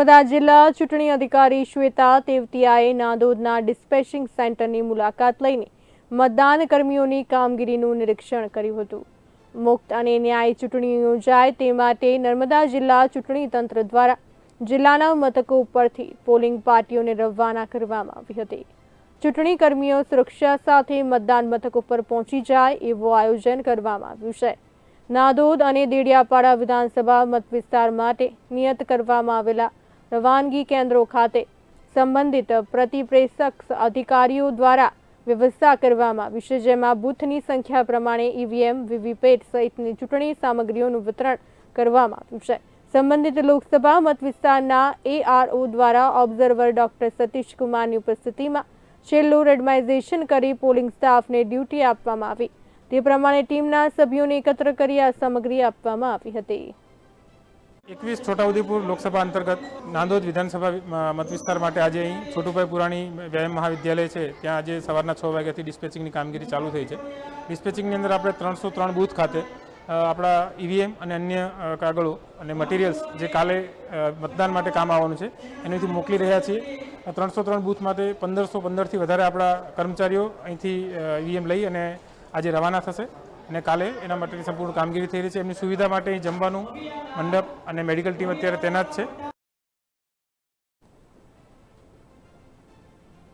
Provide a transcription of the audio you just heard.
નર્મદા જિલ્લા ચૂંટણી અધિકારી શ્વેતા તેવતિયાએ નાંદોદના ડિસ્પેચિંગ સેન્ટરની મુલાકાત લઈને મતદાન કર્મીઓની કામગીરીનું નિરીક્ષણ કર્યું હતું. મુક્ત અને ન્યાય ચૂંટણી યોજાય તે માટે નર્મદા જિલ્લા ચૂંટણી તંત્ર દ્વારા જિલ્લાના મથકો ઉપરથી પોલિંગ પાર્ટીઓને રવાના કરવામાં આવી હતી. ચૂંટણી કર્મીઓ સુરક્ષા સાથે મતદાન મથક ઉપર પહોંચી જાય એવું આયોજન કરવામાં આવ્યું છે. નાદોદ અને દેડિયાપાડા વિધાનસભા મત વિસ્તાર માટે નિયત કરવામાં આવેલા રવાનગી કેન્દ્રો ખાતે સંબંધિત પ્રતિપ્રેષક અધિકારીઓ દ્વારા વ્યવસ્થા કરવામાં આવી જેમાં બૂથની સંખ્યા પ્રમાણે ઈવીએમ, વીવીપેટ સહિતની ચૂંટણી સામગ્રીઓનું વિતરણ કરવામાં આવ્યું છે. સંબંધિત લોકસભા મત વિસ્તારના એઆરઓ દ્વારા ઓબ્ઝર્વર ડોક્ટર સતીશ કુમારની ઉપસ્થિતિમાં છેલ્લું રેડમાઇઝેશન કરી પોલિંગ સ્ટાફને ડ્યુટી આપવામાં આવી. તે પ્રમાણે ટીમના સભ્યોને એકત્ર કરી આ સામગ્રી આપવામાં આવી હતી. એકવીસ છોટાઉદેપુર લોકસભા અંતર્ગત નાંદોદ વિધાનસભા મતવિસ્તાર મત વિસ્તાર માટે આજે અહીં છોટુભાઈ પુરાણી વ્યાયામ મહાવિદ્યાલય છે. ત્યાં આજે સવારના છ વાગ્યાથી ડિસ્પેચિંગની કામગીરી ચાલુ થઈ છે. ડિસ્પેચિંગની અંદર આપણે ત્રણસો ત્રણ બૂથ ખાતે આપણા ઈવીએમ અને અન્ય કાગળો અને મટીરિયલ્સ જે કાલે મતદાન માટે કામ આવવાનું છે, એનાથી મોકલી રહ્યા છીએ. ત્રણસો ત્રણ બૂથ માટે પંદરસો પંદરથી વધારે આપણા કર્મચારીઓ અહીંથી ઈવીએમ લઈ અને આજે રવાના થશે. અને કાલે એના માટેની સંપૂર્ણ કામગીરી થઈ રહી છે. એમની સુવિધા માટે જમવાનું, મંડપ અને મેડિકલ ટીમ અત્યારે તૈનાત છે.